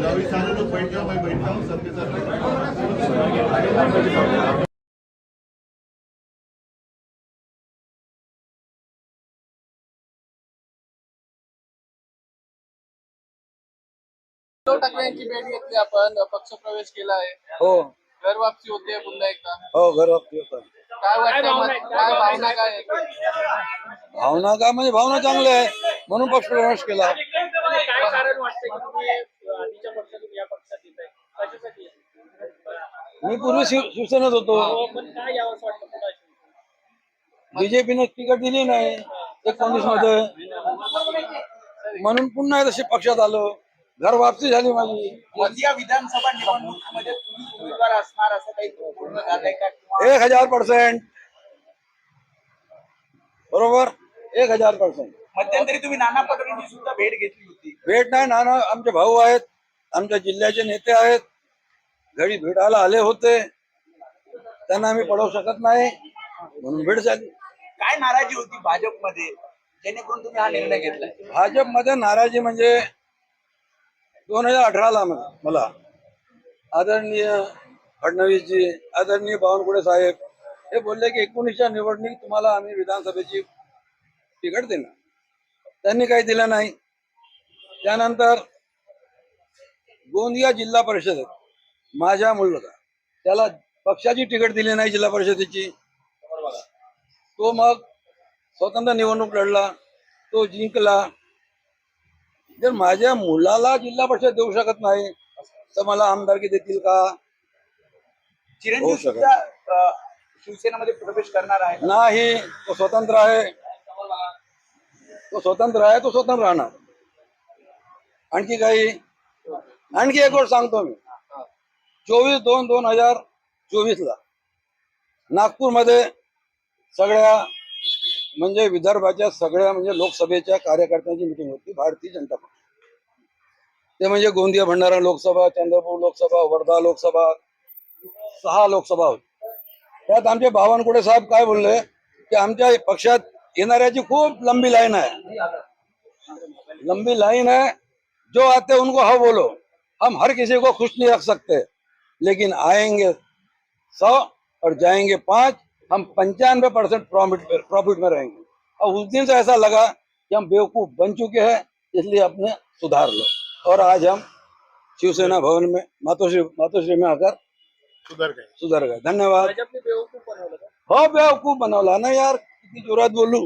रवि सारे लोग बैठ जाओ मैं बैठता हूँ। सबके साथ उद्धव ठाकरे यांची भेट घेतली आपण पक्ष प्रवेश केला आहे हो घर वापसी होते पुन्हा एकदा हो। घर होतं काय वाटतं काय भावना काय? भावना का म्हणजे भावना आहे. म्हणून पक्ष प्रवेश केला. काय कारण वाटतंय की तुम्ही आधीच्या पक्षातून या पक्षात येत आहे कशासाठी मी पूर्वी शिव शिवसेनेत होतो. हो, बीजेपीने तिकीट दिली नाही एकोणीसमध्ये म्हणून पुन्हा तशी पक्षात आलो. घर वापसी झाली माझी. गोंदिया विधानसभा निवडणुकीमध्ये तुम्ही उमेदवार असणार असं काही बोलणं झालंय का? किंवा एक हजार पर्सेंट बरोबर? एक हजार पर्सेंट मध्यंतरी तुम्ही नाना पटोलेंची सुद्धा भेट घेतली होती. भेट नाही नाना आमचे भाऊ आहेत आमच्या जिल्ह्याचे नेते आहेत. घरी भेटायला आले होते. त्यांना आम्ही पडवू शकत नाही म्हणून भेट झाली. काय नाराजी होती भाजपमध्ये? जेणेकरून तुम्ही हा निर्णय घेतलाय. भाजपमध्ये नाराजी म्हणजे दोन हजार अठराला मला. आदरणीय फडणवीसजी आदरणीय बावनकुळे साहेब हे बोलले की एकोणीसच्या निवडणूक तुम्हाला आम्ही विधानसभेची तिकीट देणार. त्यांनी काही दिलं नाही. त्यानंतर गोंदिया जिल्हा परिषदेत माझ्या मुलगा त्याला पक्षाची तिकीट दिली नाही जिल्हा परिषदेची. तो मग स्वतंत्र निवडणूक लढला तो जिंकला. जर माझ्या मुलाला जिल्हा परिषद देऊ शकत नाही तर मला आमदारकी देतील का? चिरंजीव शिवसेनेमध्ये प्रवेश करणार आहे. नाही तो स्वतंत्र आहे. तो स्वतंत्र आहे तो स्वतंत्र राहणार. आणखी काही? आणखी एक गोष्ट सांगतो मी. चोवीस दोन दोन हजार चोवीस ला नागपूरमध्ये सगळ्या म्हणजे विदर्भाच्या सगळ्या म्हणजे लोकसभेच्या कार्यकर्त्यांची मिटिंग होती भारतीय जनता पक्ष. ते म्हणजे गोंदिया भंडारा लोकसभा चंद्रपूर लोकसभा वर्धा लोकसभा सहा लोकसभा होती. त्यात आमचे बावनकुळे साहेब काय बोलले की आमच्या पक्षात येणाऱ्याची खूप लंबी लाईन है। लंबी लाइन है जो आते हैं उनको हाँ बोलो। हम हर किसी को खुश नहीं रख सकते। लेकिन आएँगे सौ और जाएँगे पाँच हम पंचानवे परसेंट प्रॉफिट प्रॉफिट में रहेंगे। और उस दिन से ऐसा लगा कि हम बेवकूफ़ बन चुके हैं इसलिए अपने सुधार लो। और आज हम शिवसेना भवन में मातोश्री मातोश्री में आकर सुधर गए। सुधर गए। धन्यवाद। हो बेवकूफ़ बनवला ना यार जोरात बोलू